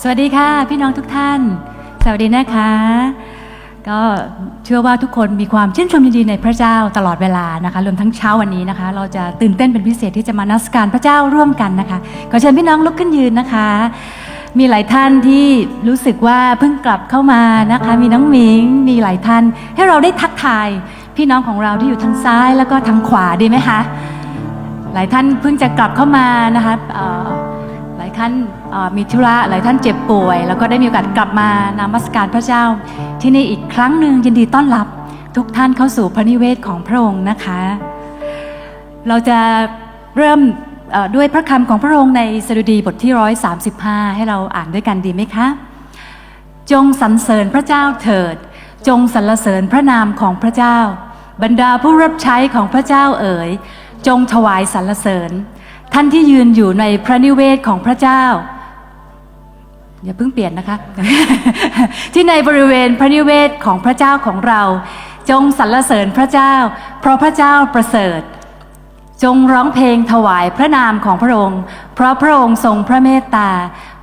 สวัสดีค่ะพี่น้องทุกท่าน สวัสดีนะคะ ก็เชื่อว่าทุกคนมีความชื่นชมยินดีในพระเจ้าตลอดเวลานะคะรวมทั้งเช้าวันนี้นะคะ เราจะตื่นเต้นเป็นพิเศษที่จะมานัสการพระเจ้าร่วมกันนะคะขอเชิญพี่น้องลุกขึ้นยืนนะคะ มีหลายท่านที่รู้สึกว่าเพิ่งกลับเข้ามานะคะ มีน้องหมิงมีหลายท่าน ให้เราได้ทักทาย พี่น้องของเราที่อยู่ทางซ้ายแล้วก็ทางขวาดีไหมคะหลายท่านเพิ่งจะกลับเข้ามานะคะ ท่านมีธุระหลายท่านเจ็บป่วย แล้วก็ได้มีโอกาสกลับมานมัสการพระเจ้า ที่นี่อีกครั้งหนึ่งยินดีต้อนรับทุกท่านเข้าสู่พระนิเวศของพระองค์นะคะ เราจะเริ่มด้วยพระคำของพระองค์ในสดุดีบทที่ 135 ให้เราอ่านด้วยกันดีไหมคะ จงสรรเสริญพระเจ้าเถิด จงสรรเสริญพระนามของพระเจ้า บรรดาผู้รับใช้ของพระเจ้าเอ๋ย จงถวายสรรเสริญ ท่านที่ยืนอยู่ในพระนิเวศของพระเจ้าอย่าเพิ่งเปลี่ยนนะคะ ที่ในบริเวณพระนิเวศของพระเจ้าของเรา จงสรรเสริญพระเจ้า เพราะพระเจ้าประเสริฐ จงร้องเพลงถวายพระนามของพระองค์ เพราะพระองค์ทรงพระเมตตา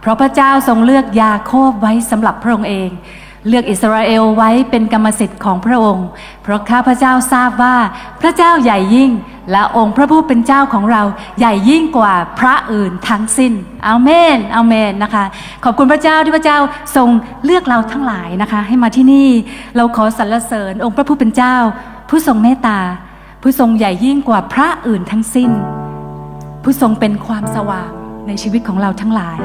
เพราะพระเจ้าทรงเลือกยาโคบไว้สำหรับพระองค์เอง เลือกอิสราเอลไว้เป็นกรรมสิทธิ์ของพระองค์ เพราะข้าพระเจ้าทราบว่าพระเจ้าใหญ่ยิ่ง และองค์พระผู้เป็นเจ้าของเราใหญ่ยิ่งกว่าพระอื่นทั้งสิ้นอาเมนอาเมนนะคะ ขอบคุณพระเจ้าที่พระเจ้าทรงเลือกเราทั้งหลายนะคะ ให้มาที่นี่เราขอสรรเสริญองค์พระผู้เป็นเจ้า ผู้ทรงเมตตา ผู้ทรงใหญ่ยิ่งกว่าพระอื่นทั้งสิ้น ผู้ทรงเป็นความสว่างในชีวิตของเราทั้งหลาย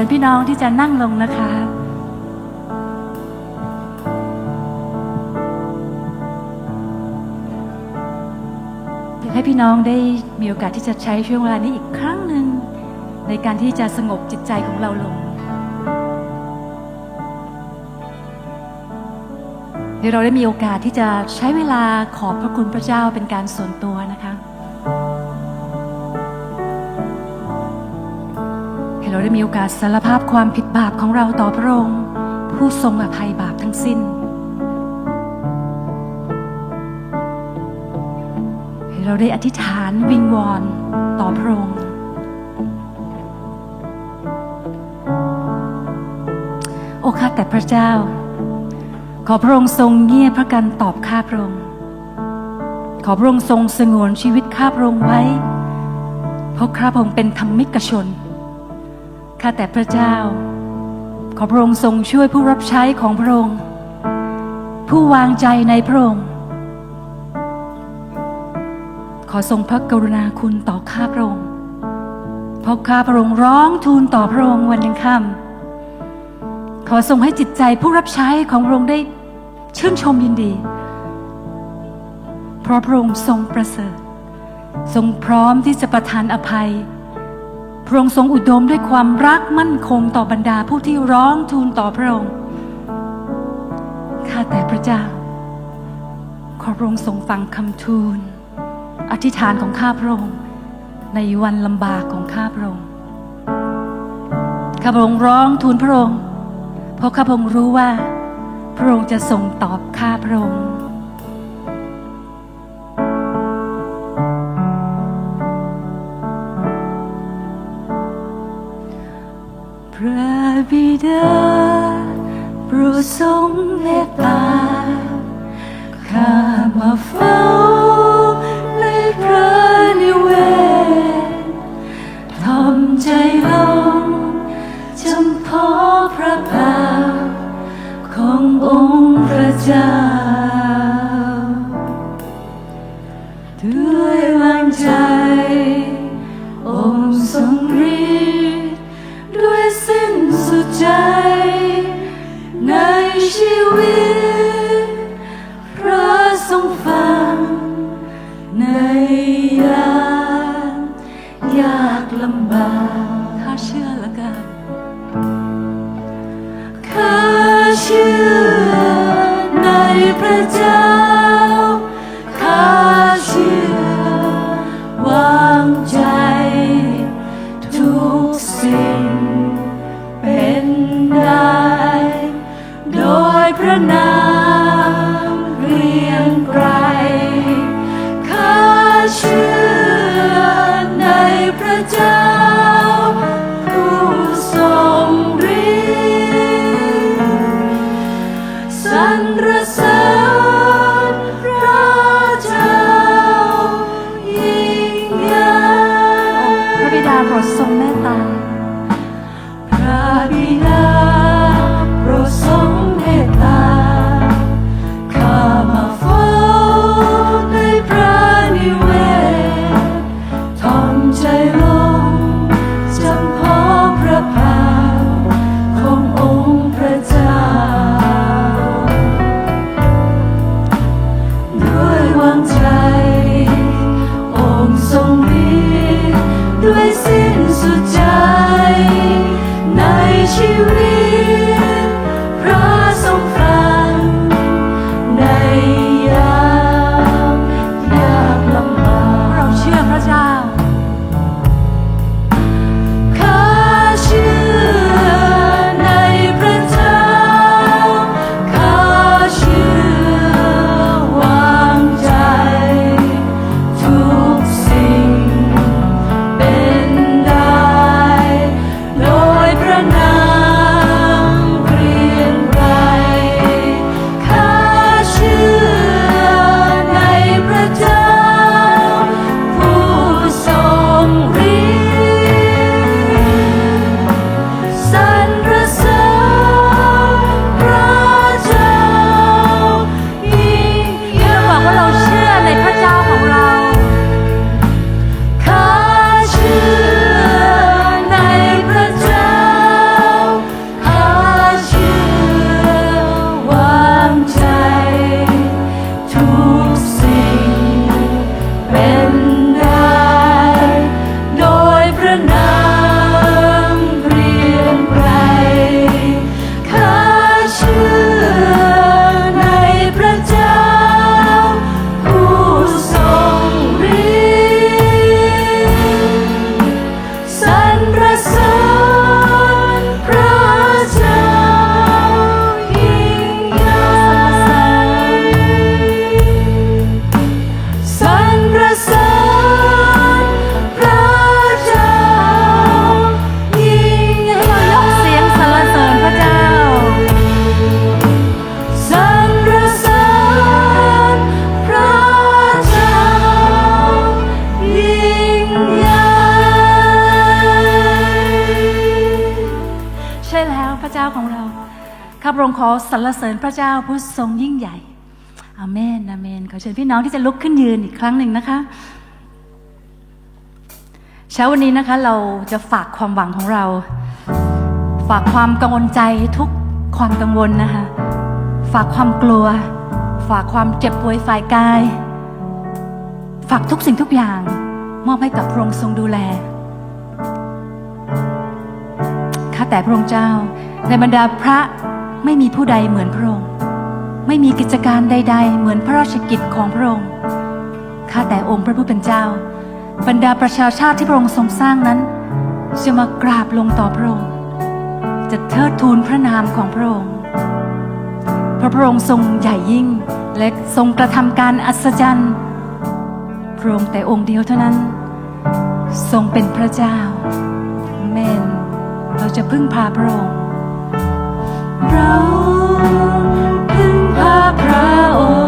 ชิญพี่น้องที่จะนั่งลงนะคะอยากให้พี่น้องได้มีโอกาสที่จะใช้ช่วงเวลานี้อีกครั้งหนึ่งในการที่จะสงบจิตใจของเราลงเดี๋ยวเราได้มีโอกาสที่จะใช้เวลาขอบพระคุณพระเจ้าเป็นการส่วนตัวนะคะ ให้เราได้มีโอกาสสารภาพความผิดบาปของเราต่อพระองค์ ผู้ทรงอภัยบาปทั้งสิ้น ให้เราได้อธิษฐานวิงวอนต่อพระองค์ โอ้ข้าแต่พระเจ้า ขอพระองค์ทรงเงียบพระกันตอบข้าพระองค์ขอพระองค์ทรงสงวนชีวิตข้าพระองค์ไว้ เพราะข้าพระองค์เป็นธรรมิกชน ข้าแต่พระเจ้า ขอพระองค์ทรงช่วยผู้รับใช้ของพระองค์ ผู้วางใจในพระองค์ ขอทรงพระกรุณาคุณต่อข้าพระองค์เพราะข้าพระองค์ร้องทูลต่อพระองค์วันยังค่ำขอทรงให้จิตใจผู้รับใช้ของพระองค์ได้ชื่นชมยินดี เพราะพระองค์ทรงประเสริฐ ทรงพร้อมที่จะประทานอภัย พระองค์ทรงอุดมด้วยความรักมั่นคงต่อบรรดาผู้ที่ร้องทูลต่อพระองค์ ข้าแต่พระเจ้า ขอพระองค์ทรงฟังคำทูล อธิษฐานของข้าพระองค์ ในวันลำบากของข้าพระองค์ ข้าพระองค์ร้องทูลพระองค์ เพราะข้าพระองค์รู้ว่า พระองค์จะทรงตอบข้าพระองค์ ใอสรรเสริญพระเจ้าผู้ทรงยิ่งใหญ่อเมนอเมน ขอเชิญพี่น้องที่จะลุกขึ้นยืนอีกครั้งหนึ่งนะคะ เช้าวันนี้นะคะเราจะฝากความหวังของเรา ฝากความกังวลใจทุกความกังวลนะคะ ฝากความกลัว ฝากความเจ็บป่วยฝ่ายกาย ฝากทุกสิ่งทุกอย่าง มอบให้กับพระองค์ทรงดูแล ข้าแต่พระองค์เจ้าในบรรดาพระ ไม่มีผู้ใดเหมือนพระองค์ ไม่มีกิจการใด ๆ เหมือนพระราชกิจของพระองค์ ข้าแต่องค์พระผู้เป็นเจ้า บรรดาประชาชาติที่พระองค์ทรงสร้างนั้นจะมากราบลงต่อพระองค์ จะเทิดทูนพระนามของพระองค์ พระพระองค์ทรงใหญ่ยิ่งและทรงกระทำการอัศจรรย์พระองค์แต่องค์เดียวเท่านั้น ทรงเป็นพระเจ้าเมน เราจะพึ่งพาพระองค์ เราพึ่งพาพระองค์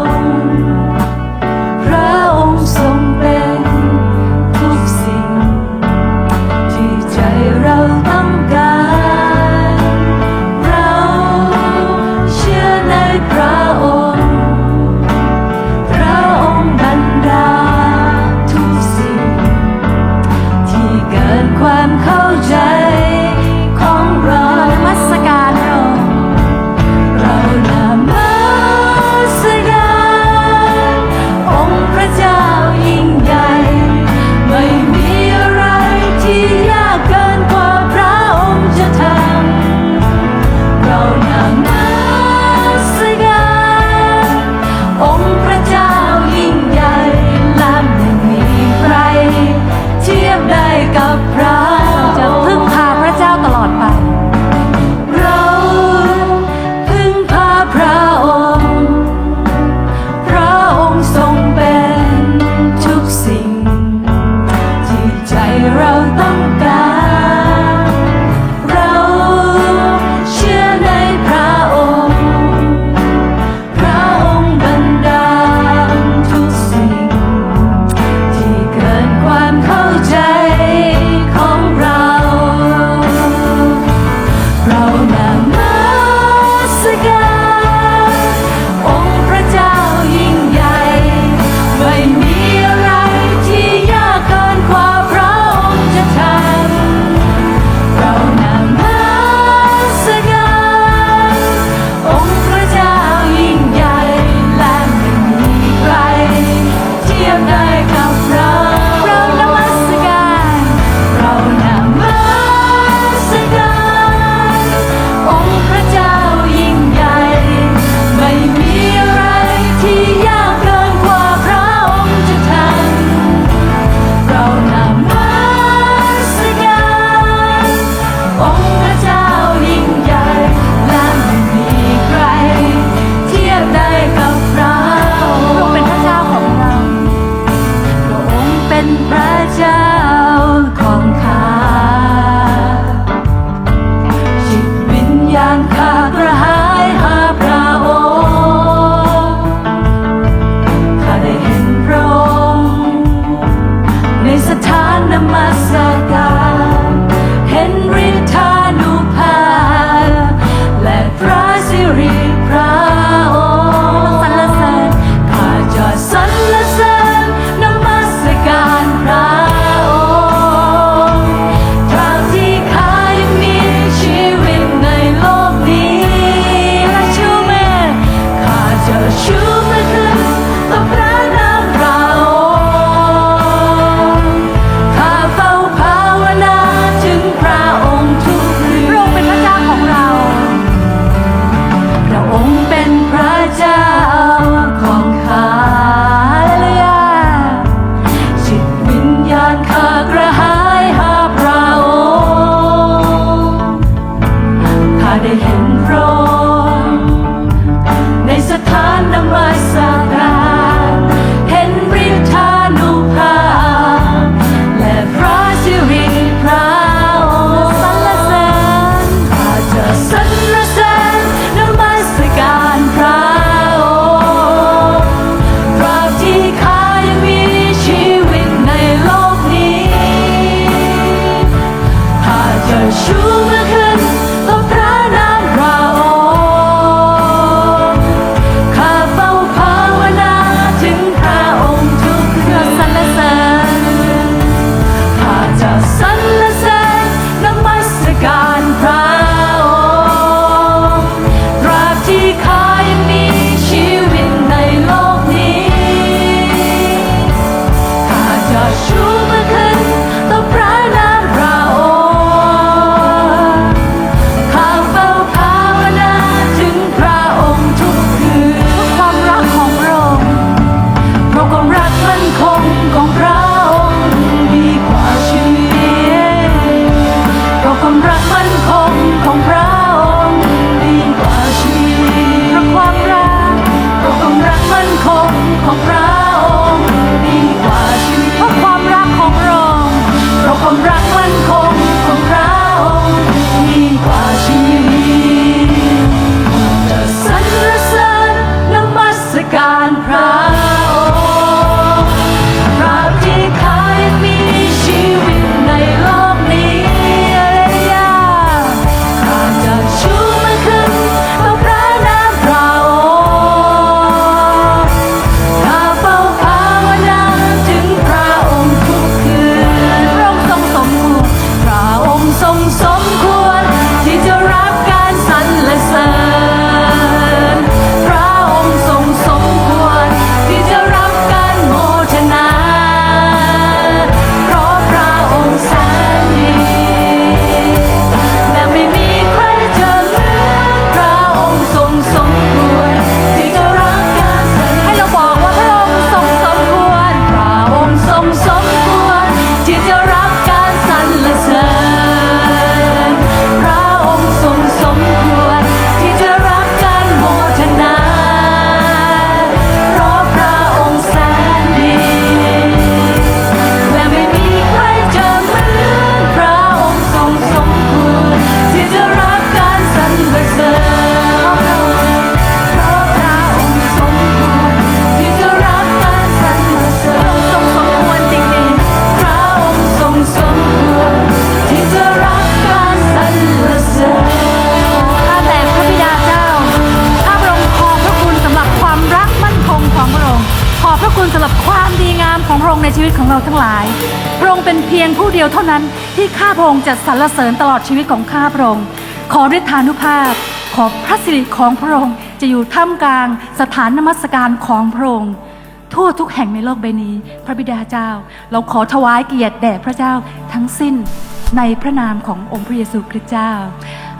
องค์จะสรรเสริญตลอดชีวิตของข้าพระองค์ ขอฤทธานุภาพ ขอพระสิริของพระองค์จะอยู่ท่ามกลางสถานนมัสการของพระองค์ทั่วทุกแห่งในโลกใบนี้ พระบิดาเจ้า เราขอถวายเกียรติแด่พระเจ้าทั้งสิ้นในพระนามขององค์พระเยซูคริสต์เจ้า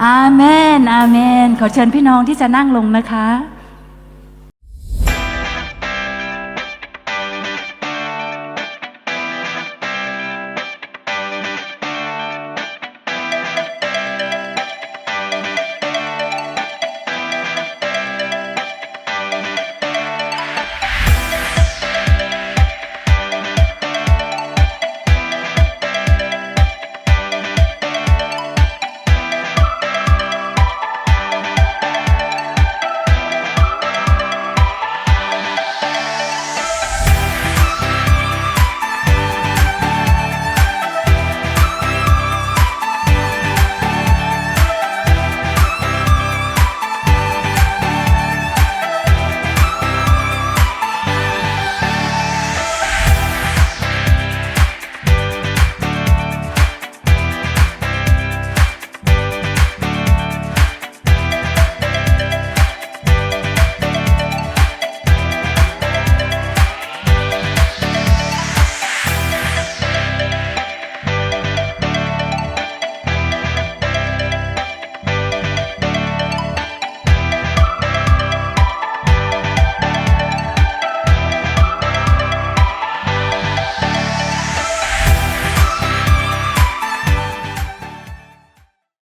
อาเมน อาเมน ขอเชิญพี่น้องที่จะนั่งลงนะคะ